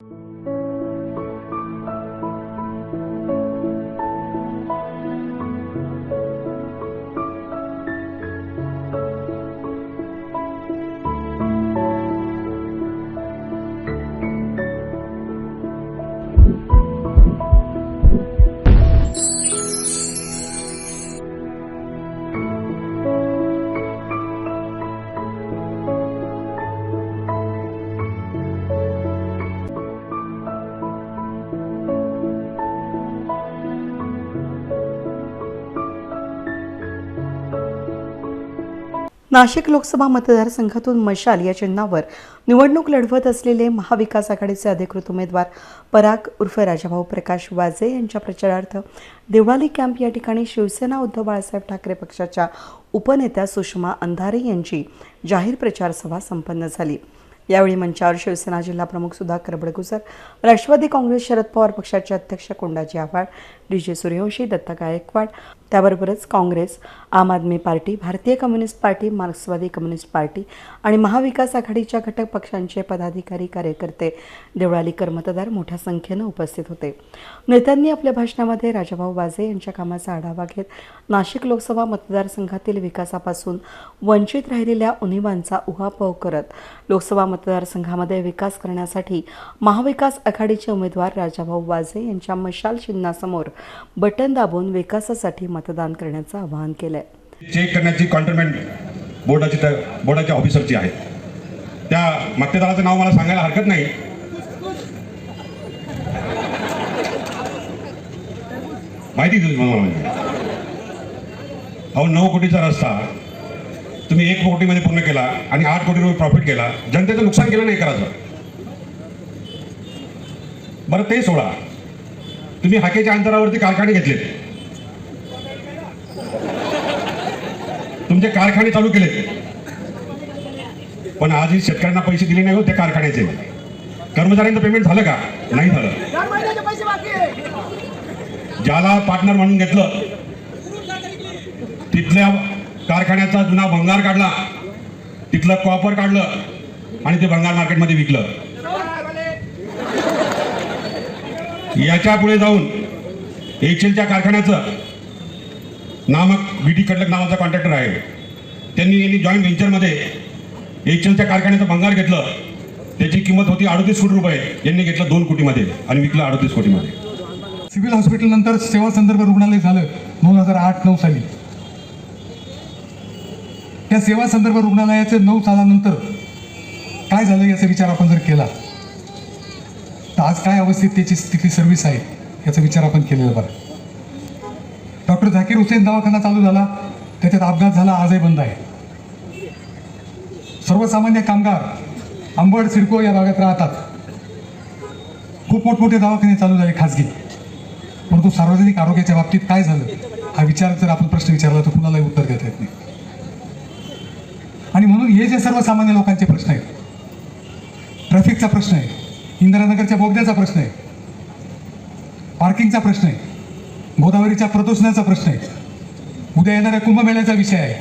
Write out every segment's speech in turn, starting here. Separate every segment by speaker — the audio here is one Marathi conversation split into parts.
Speaker 1: you नाशिक लोकसभा मतदारसंघातून मशाल या चिन्हावर निवडणूक लढवत असलेले महाविकास आघाडीचे अधिकृत उमेदवार पराग उर्फ राजाभाऊ प्रकाश वाजे यांच्या प्रचारार्थ देवळाली कॅम्प या ठिकाणी शिवसेना उद्धव बाळासाहेब ठाकरे पक्षाच्या उपनेत्या सुषमा अंधारे यांची जाहीर प्रचार सभा संपन्न झाली. यावेळी मंचावर शिवसेना जिल्हा प्रमुख सुधाकर बडगुसर राष्ट्रवादी काँग्रेस शरद पवार पक्षाचे अध्यक्ष कोंडाजी आव्हाड डी जे सूर्यवंशी दत्ता गायकवाड त्याबरोबरच Congress Aam Aadmi party Bharatiya communist party Marxwadi communist party आणि महाविकास आघाडीच्या घटक पक्षांचे पदाधिकारी कार्यकर्ते देवळालीकर मतदार मोठ्या संख्येनं उपस्थित होते. नेत्यांनी आपल्या भाषणामध्ये राजाभाऊ वाजे यांच्या कामाचा आढावा घेत नाशिक लोकसभा मतदारसंघातील विकासापासून वंचित राहिलेल्या उणिवांचा उहापोह करत लोकसभा मतदारसंघामध्ये विकास करण्यासाठी महाविकास आघाडीचे उमेदवार राजाभाऊ वाजे यांच्या मशाल चिन्हासमोर बटन दाबून विकासासाठी मतदान करण्याचं आवाहन केलंय.
Speaker 2: चेक करण्याची कॉन्ट्रीमेंट बोर्डाची बोर्डाच्या ऑफिसरची आहे त्या मक्तेदाराचं नाव मला सांगायला हरकत नाही. माहिती दिली मला? अहो नऊ कोटीचा रस्ता. तुम्ही एक कोटीमध्ये पूर्ण केला आणि आठ कोटी रुपये प्रॉफिट केला. जनतेचं नुकसान केलं नाही करायचं. बरं ते सोडा. तुम्ही हाकेच्या अंतरावरती कारखाने घेतले. तुमचे कारखाने चालू केले पण आजही शेतकऱ्यांना पैसे दिले नाही हो त्या कारखान्याचे. कर्मचाऱ्यांचं पेमेंट झालं का? नाही झालं. ज्याला पार्टनर म्हणून घेतलं तिथल्या कारखान्याचा जुना भंगार काढला तिथलं कॉपर काढलं आणि ते भंगार मार्केटमध्ये विकलं. याच्यापुढे जाऊन एचएलच्या कारखान्याचं नामक बी टी कडलक नावाचा कॉन्ट्रॅक्टर आहे. त्यांनी यांनी जॉईंट व्हेंचरमध्ये एचएलच्या कारखान्याचं भंगार घेतलं. त्याची किंमत होती अडतीस कोटी रुपये. यांनी घेतलं दोन कोटीमध्ये आणि विकलं अडतीस कोटीमध्ये.
Speaker 3: सिव्हिल हॉस्पिटलनंतर सेवा संदर्भ रुग्णालय झालं दोन हजार आठ नऊ साली. त्या सेवा संदर्भ रुग्णालयाचे नऊ सालानंतर काय झालं याचा विचार आपण जर केला? तर आज काय अवस्थेत त्याची स्थिती सर्व्हिस आहे याचा विचार आपण केलेला बरं. डॉक्टर झाकीर हुसेन दवाखाना चालू झाला त्याच्यात अपघात झाला आजही बंद आहे. सर्वसामान्य कामगार अंबड सिडको या भागात राहतात. खूप मोठमोठे दवाखाने चालू झाले खाजगी परंतु सार्वजनिक आरोग्याच्या बाबतीत काय झालं हा विचार जर आपण प्रश्न विचारला तर कुणालाही उत्तर देता येत नाही. आणि म्हणून हे जे सर्वसामान्य लोकांचे प्रश्न आहेत ट्रॅफिकचा प्रश्न आहे इंदिरानगरच्या बोगद्याचा प्रश्न आहे. पार्किंगचा प्रश्न आहे. गोदावरीच्या प्रदूषणाचा प्रश्न आहे. उद्या येणाऱ्या कुंभमेळ्याचा विषय आहे.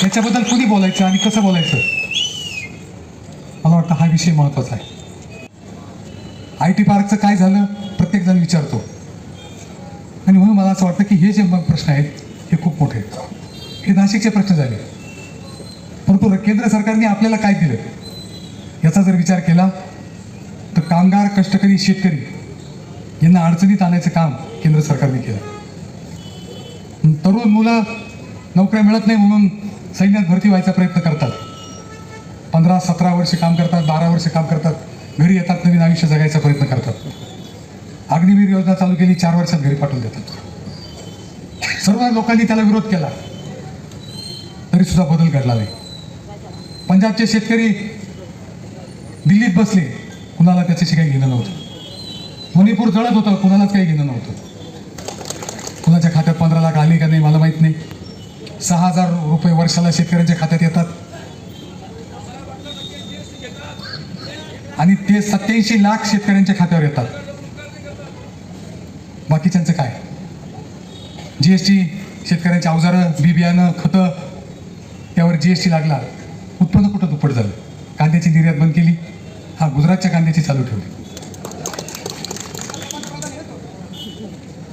Speaker 3: त्याच्याबद्दल कुणी बोलायचं आणि कसं बोलायचं? मला वाटतं हा विषय महत्त्वाचा आहे. आय टी पार्कचं काय झालं प्रत्येकजण विचारतो. आणि म्हणून मला असं वाटतं की हे जे प्रश्न आहेत हे खूप मोठे आहेत. हे नाशिकचे प्रश्न झाले. परंतु केंद्र सरकारने आपल्याला काय दिलं? याचा जर विचार केला तर कामगार कष्टकरी शेतकरी यांना अडचणीत आणायचं काम केंद्र सरकारने केलं. तरुण मुलं नोकऱ्या मिळत नाही म्हणून सैन्यात भरती व्हायचा प्रयत्न करतात. पंधरा सतरा वर्ष काम करतात बारा वर्ष काम करतात घरी येतात नवीन आयुष्य जगायचा प्रयत्न करतात. अग्निवीर योजना चालू केली चार वर्षात घरी पाठवून देतात. सर्व लोकांनी त्याला विरोध केला. तरी सुद्धा बदल घडला नाही. पंजाबचे शेतकरी दिल्लीत बसले कुणाला त्याच्याशी काही घेणं नव्हतं. मणिपूर जळत होतं कुणालाच काही घेणं नव्हतं. कुणाच्या खात्यात पंधरा लाख आले का नाही मला माहीत नाही. सहा हजार रुपये वर्षाला शेतकऱ्यांच्या खात्यात येतात. आणि ते सत्याऐंशी लाख शेतकऱ्यांच्या खात्यावर येतात. बाकीच्यांचं काय? जी एस टी शेतकऱ्यांची अवजारं बी बियाणं खतं त्यावर जी एस टी लागला उत्पन्न कुठं दुप्पट झालं? कांद्याची निर्यात बंद केली. हा गुजरातच्या कांद्याची चालू ठेवली.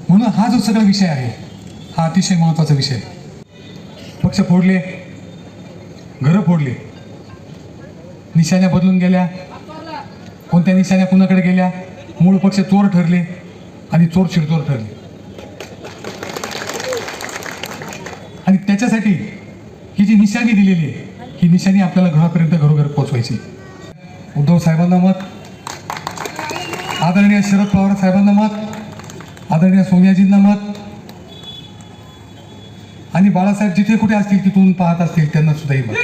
Speaker 3: म्हणून हा जो सगळा विषय आहे हा अतिशय महत्त्वाचा विषय पक्ष फोडले घरं फोडले. निशाण्या बदलून गेल्या कोणत्या निशाण्या कुणाकडे गेल्या मूळ पक्ष चोर ठरले आणि चोर शिरचोर ठरले. आणि त्याच्यासाठी ही जी निशाणी दिलेली आहे ही निशाणी आपल्याला घरापर्यंत घरोघर पोचवायची उद्धव साहेबांना मत. आदरणीय शरद पवार साहेबांना मत. आदरणीय सोनियाजींना मत. आणि बाळासाहेब जिथे कुठे असतील तिथून पाहत असतील त्यांना सुद्धाही मत.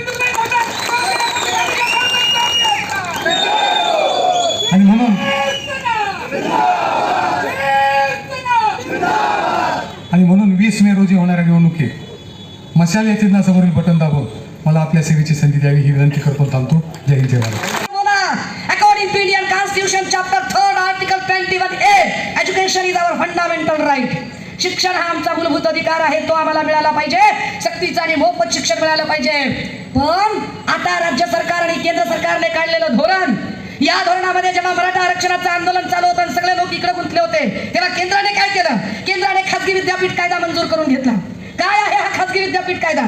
Speaker 3: आणि म्हणून आणि म्हणून वीस मे रोजी होणाऱ्या निवडणुकीत मशाल या चिन्हासमोरील बटन दाबून मला आपल्या सेवेची संधी द्यावी ही विनंती करतो थांबतो. जय हिंद जय महाराज
Speaker 4: बोला according to Indian constitution chapter third article twenty one A education is our fundamental right शिक्षण हा आमचा मूलभूत अधिकार आहे तो आम्हाला मिळाला पाहिजे. सक्तीचा आणि मोफत शिक्षण मिळालं पाहिजे. पण आता राज्य सरकार आणि केंद्र सरकारने काढलेलं धोरण या धोरणामध्ये जेव्हा मराठा आरक्षणाचं आंदोलन चालू होतं आणि सगळे लोक इकडे गुंतले होते तेव्हा केंद्राने काय केलं? केंद्राने खासगी विद्यापीठ कायदा मंजूर करून घेतला. काय आहे हा खासगी विद्यापीठ कायदा?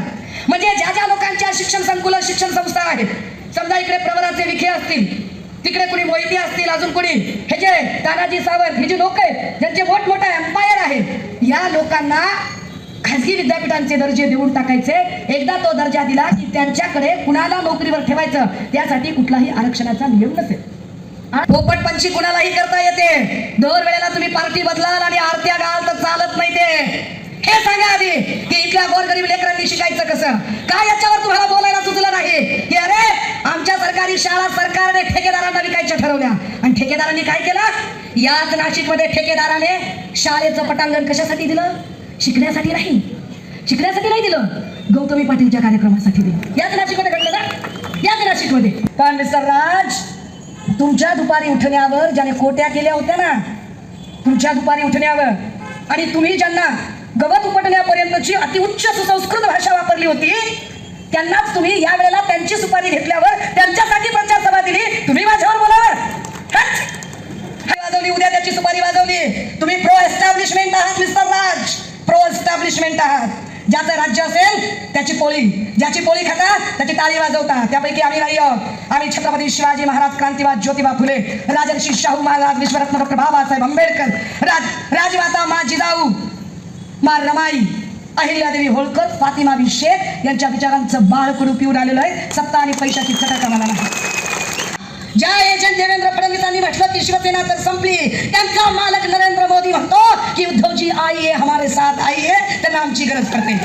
Speaker 4: म्हणजे ज्या ज्या लोकांच्या शिक्षण संकुल शिक्षण संस्था आहेत समजा इकडे प्रवराचे विखे असतील तिकडे कुणी मोहिती असतील अजून कुणी? हे जे तानाजी सावंत हे जे लोक आहेत ज्यांचे मोठमोठा एम्पायर आहे या लोकांना खाजगी विद्यापीठांचे दर्जे देऊन टाकायचे. एकदा तो दर्जा दिला की त्यांच्याकडे कुणाला नोकरीवर ठेवायचं? त्यासाठी कुठलाही आरक्षणाचा नियम नसेल. आणि पोपट पंची कुणालाही करता येते? दर वेळेला तुम्ही पार्टी बदलाल आणि आरत्या गाल तर चालत नाही ते. हे सांगा आधी की इथल्या गोरगरीब लेकरांनी शिकायचं कसं? काय याच्यावर तुम्हाला बोलायला सुचलं नाही? की अरे आमच्या सरकारी शाळा सरकारने ठेकेदारांना विकायच्या ठरवल्या. आणि ठेकेदारांनी काय केलं? याच नाशिकमध्ये ठेकेदाराने शाळेचं पटांगण कशासाठी दिलं? शिकण्यासाठी नाही. शिकण्यासाठी नाही दिलं. गौतमी पाटीलच्या कार्यक्रमासाठी दिलं. याच नाशिकमध्ये घडलं ना? याच नाशिकमध्ये. कारण मिस्टर राज तुमच्या दुपारी उठण्यावर ज्याने कोट्या केल्या होत्या ना तुमच्या दुपारी उठण्यावर. आणि तुम्ही ज्यांना गवत उपटण्यापर्यंतची अतिउच्च सुसंस्कृत भाषा वापरली होती. त्यांनाच तुम्ही या वेळेला त्यांची सुपारी घेतल्यावर त्यांच्यासाठी प्रचार सभा दिली. तुम्ही माझ्यावर बोलावर वाजवली उद्या त्याची सुपारी वाजवली. तुम्ही प्रो एस्टॅब्लिशमेंट आहात मिस्टर राज. प्रो एस्टॅब्लिशमेंट आहात. ज्याचं राज्य असेल त्याची पोळी. ज्याची पोळी खातात त्याची टाळी वाजवता. त्यापैकी आम्ही नाही आहोत आम्ही छत्रपती शिवाजी महाराज क्रांतीवाद ज्योतिबा फुले राजर्षी शाहू महाराज विश्वरत्न डॉक्टर बाबासाहेब आंबेडकर राज राजमाता मा जिजाऊ मा रमाई अहिल्यादेवी होळकर फातिमा बी शेख यांच्या विचारांचं बाळकडू पिऊन आलेलं आहे. सत्ता आणि पैशाची चटक आम्हाला नाही. ज्या एजंट देवेंद्र फडणवीसांनी म्हटलं की शिवसेना तर संपली. त्यांचा मालक नरेंद्र मोदी म्हणतो की उद्धवजी आई आहे हमारे साथ आई आहे त्यांना आमची गरज पडते.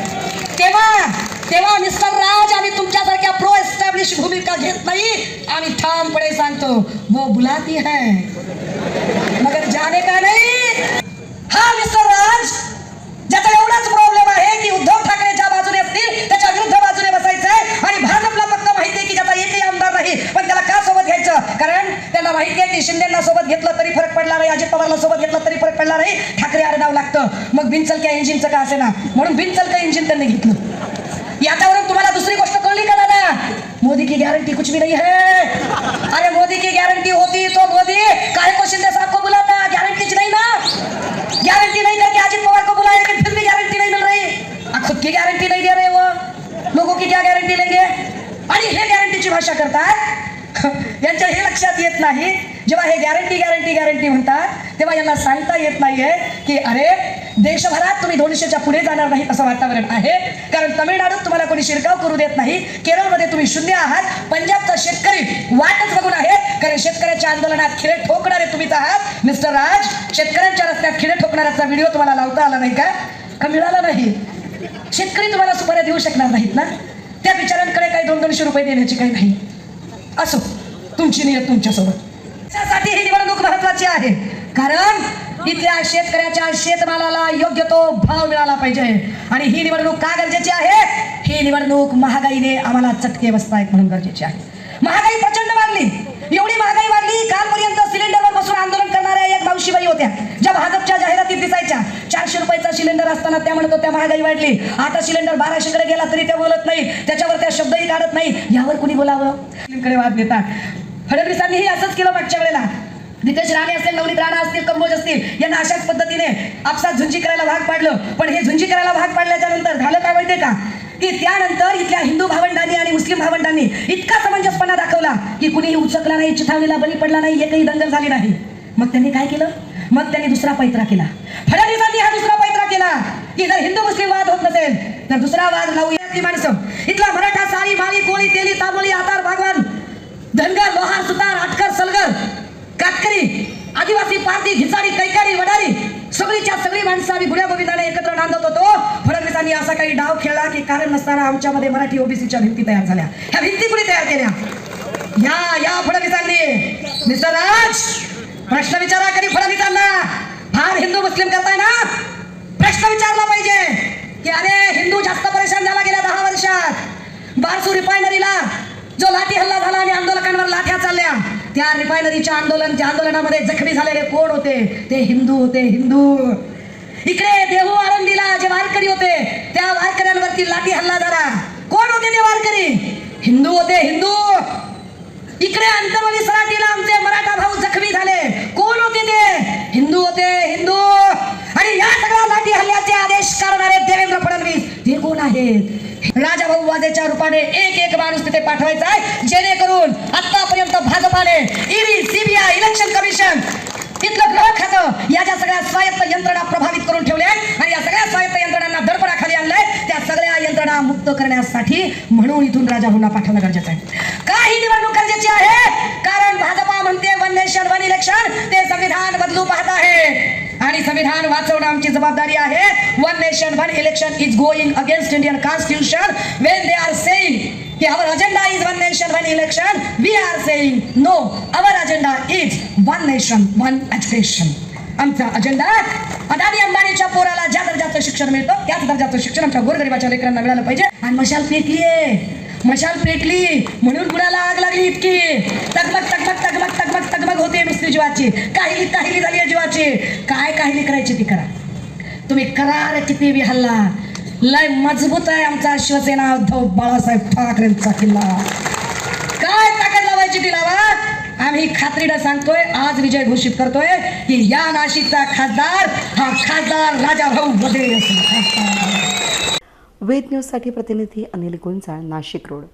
Speaker 4: तेव्हा तेव्हा मिस्टर राज आम्ही तुमच्यासारख्या प्रो एस्टॅब्लिश भूमिका घेत नाही. आम्ही ठामपणे सांगतो वो बुलाती है मगर जाने का नाही? म्हणून बिन ना इंजिन त्यांनी घेतलं. याच्यावरून तुम्हाला दुसरी गोष्ट कळली का दादा? मोदी की गॅरंटी कुछ भी नहीं है अरे मोदी की गारंटी होती तो मोदी. काहे को शिंदे साहब को बुलाता गारंटी नहीं ना? गारंटी नहीं करके अजित पवार को बुलाया लेकिन फिर भी गारंटी नहीं मिल रही खुद की गारंटी नहीं दे रहे वो. लोगों की क्या गारंटी लेंगे? आणि हे गॅरंटीची भाषा करतात. यांच्या हे लक्षात येत नाही. जेव्हा हे गॅरंटी गॅरंटी गॅरंटी म्हणतात तेव्हा यांना सांगता येत नाहीये की अरे देशभरात तुम्ही दोनशेच्या पुढे जाणार नाही असं वातावरण आहे. कारण तमिळनाडूत तुम्हाला कोणी शिरकाव करू देत नाही. केरळमध्ये तुम्ही शून्य आहात. पंजाबचा शेतकरी वाटच बघून आहे. कारण शेतकऱ्याच्या आंदोलनात खिळे ठोकणारे तुम्हीच आहात. मिस्टर राज शेतकऱ्यांच्या रस्त्यात खिळे ठोकणाऱ्याचा व्हिडिओ तुम्हाला लावता आला नाही का? का मिळाला नाही? शेतकरी तुम्हाला सुपाऱ्या देऊ शकणार नाहीत ना? त्या बिचाऱ्यांकडे काही दोन दोनशे रुपये देण्याची काही नाही. असो. तुमची नियत तुमच्यासोबत. त्यासाठी ही निवडणूक महत्वाची आहे. कारण इथल्या शेतकऱ्याच्या शेतमालाला योग्य तो भाव मिळाला पाहिजे. आणि ही निवडणूक का गरजेची आहे? ही निवडणूक महागाईने आम्हाला चटके बसतायत म्हणून गरजेची आहे. महागाई प्रचंड वाढली. एवढी महागाई वाढली कालपर्यंत सिलेंडरवर बसून आंदोलन करणाऱ्या एक मावशीबाई होत्या ज्या भाजपच्या जाहिरातीत दिसायच्या चारशे रुपयाचा सिलेंडर असताना त्या म्हणत होत्या महागाई वाढली. आता सिलेंडर बाराशेकडे गेला तरी त्या बोलत नाही त्याच्यावर त्या शब्दही काढत नाही यावर कुणी बोलावं? वाद देतात फडणवीसांनीही असंच केलं मागच्या वेळेला. नितेश राणे असतील नवनीत राणा असतील कंबोज असतील यांना अशाच पद्धतीने आपसात झुंजी करायला भाग पाडलं. पण हे झुंजी करायला भाग पाडल्याच्या नंतर झालं काय माहितीये का? की त्यानंतर इथल्या हिंदू भावंडांनी आणि मुस्लिम भावंडांनी इतका समंजसपणा दाखवला की कुणीही उचकला नाही चिथावणीला बली पडला नाही एकही दंगल झाली नाही. मग त्यांनी काय केलं? मग त्यांनी दुसरा पैत्रा केला. फडणवीसांनी हा दुसरा पैत्रा केला. की जर हिंदू मुस्लिम वाद होत नसेल तर दुसरा वाद लावूया ती माणसं. इथला मराठा सारी माळी कोळी तेली तामोळी आतार भागवान धनगर लोहार सुतार आटकर सलगर कातकरी आदिवासी पारधी घिसाडी कैकारी वडारी सगळीच्या सगळी माणसं आम्ही गुड्या गोविंदाने एकत्र नांदत होतो. फडणवीसांनी असा काही डाव खेळला की कारण नसताना आमच्यामध्ये मराठी ओबीसीच्या भिंती तयार झाल्या. ह्या भिंती कुणी तयार केल्या? या या फडणवीसांनी. मिस्टर राज प्रश्न विचारा कधी फडणवीसांना. फार हिंदू मुस्लिम करताय ना? प्रश्न विचारला पाहिजे. की अरे हिंदू जास्त परेशान झाला गेल्या दहा वर्षात. बारसू रिफायनरीला जो लाठी हल्ला झाला आणि आंदोलकांवर लाठ्या चालल्या. त्या रिफायनरीच्या आंदोलन त्या आंदोलनामध्ये जखमी झालेले कोण होते? ते हिंदू होते हिंदू. इकडे देहू आळंदीला जे वारकरी होते त्या वारकऱ्यांवरती लाठी हल्ला झाला. कोण होते ते वारकरी? हिंदू होते हिंदू. इकडे अंतरवली सराटीला आमचे मराठा भाऊ जखमी झाले. कोण होते ते? हिंदू होते हिंदू. आणि या सगळ्या लाठी हल्ल्याचे आदेश करणारे देवेंद्र फडणवीस. ते कोण आहेत? राजा भाऊ वाजेच्या रूपाने एक एक माणूस तिथे पाठवायचा आहे. जेणेकरून आतापर्यंत भाजपाने ईडी सीबीआय इलेक्शन कमिशन तिथलं ग्रह खातं या ज्या सगळ्या स्वायत्त यंत्रणा प्रभावित करून ठेवल्या आहेत आणि या सगळ्या स्वायत्त यंत्रणांना दडपणाखाली आणलंय त्या सगळ्या यंत्रणा मुक्त करण्यासाठी म्हणून इथून राजा भाऊंना पाठवणं गरजेचं आहे. काही निवडणूक गरजेची आहे. कारण भाजपा म्हणते वन नेशन वन इलेक्शन ते संविधान बदलू पाहत आहे. आणि संविधान वाचवणं आमची जबाबदारी आहे. One nation one election is going against Indian constitution when they are saying की our agenda is one nation one election we are saying no our agenda is one nation one education आमचा अजेंडा अदानी अंबानीच्या पोराला ज्या दर्जाचं शिक्षण मिळतं त्याच दर्जाचं शिक्षण आमच्या गोरगरिबाच्या लेकरांना मिळालं पाहिजे. आणि मशाल पेटलीये. मशाल पेटली. म्हणून कुणाला आग लागली इतकी. तगमग तगमग तगमग तगमग तगमग होते नुसती जीवाची. काही काहिली झाली आहे जीवाची काय काहिली करायची ती करा. तुम्ही करार किती बी हल्ला. लय मजबूत आहे आमचा शिवसेना उद्धव बाळासाहेब ठाकरेंचा किल्ला. काय ताकद लावायची ती लावा आम्ही खात्रीनं सांगतोय आज विजय घोषित करतोय की या नाशिकचा खासदार हा खासदार राजाभाऊ बदे असेल खासदार
Speaker 1: वेद न्यूजसाठी प्रतिनिधी अनिल गुंजाळ नाशिक रोड.